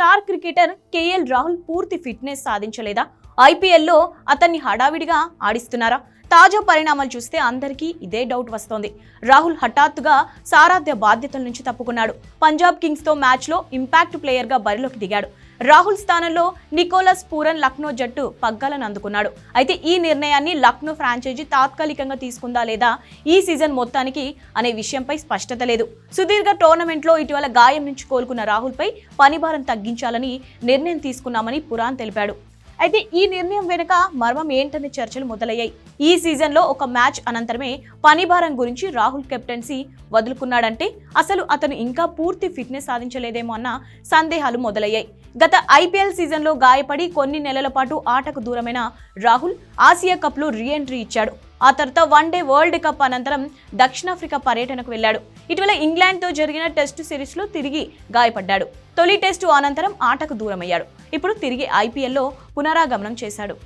Star cricketer KL Rahul పూర్తి fitness సాధించలేదా? ఐపీఎల్లో అతన్ని హడావిడిగా ఆడిస్తున్నారా? తాజా పరిణామాలు చూస్తే అందరికీ ఇదే డౌట్ వస్తోంది. రాహుల్ హఠాత్తుగా సారాధ్య బాధ్యతల నుంచి తప్పుకున్నాడు. పంజాబ్ కింగ్స్తో మ్యాచ్లో ఇంపాక్ట్ ప్లేయర్గా బరిలోకి దిగాడు. రాహుల్ స్థానంలో నికోలస్ పూరన్ లక్నో జట్టు పగ్గాలను అందుకున్నాడు అయితే ఈ నిర్ణయాన్ని లక్నో ఫ్రాంచైజీ తాత్కాలికంగా తీసుకుందా లేదా ఈ సీజన్ మొత్తానికి అనే విషయంపై స్పష్టత లేదు. సుదీర్ఘ టోర్నమెంట్లో ఇటీవల గాయం నుంచి కోలుకున్న రాహుల్పై పనిభారం తగ్గించాలని నిర్ణయం తీసుకున్నామని పురాన్ తెలిపాడు. అయితే ఈ నిర్ణయం వెనుక మర్మం ఏంటనే చర్చలు మొదలయ్యాయి. ఈ సీజన్లో ఒక మ్యాచ్ అనంతరమే పనిభారం గురించి రాహుల్ కెప్టెన్సీ వదులుకున్నాడంటే అసలు అతను ఇంకా పూర్తి ఫిట్నెస్ సాధించలేదేమో అన్న సందేహాలు మొదలయ్యాయి. గత ఐపీఎల్ సీజన్లో గాయపడి కొన్ని నెలల పాటు ఆటకు దూరమైన రాహుల్ ఆసియా కప్లో రీఎంట్రీ ఇచ్చాడు. ఆ తర్వాత వన్డే వరల్డ్ కప్ అనంతరం దక్షిణాఫ్రికా పర్యటనకు వెళ్ళాడు. ఇటీవల ఇంగ్లాండ్తో జరిగిన టెస్టు సిరీస్లో తిరిగి గాయపడ్డాడు. తొలి టెస్టు అనంతరం ఆటకు దూరమయ్యాడు. ఇప్పుడు తిరిగి ఐపీఎల్లో పునరాగమనం చేశాడు.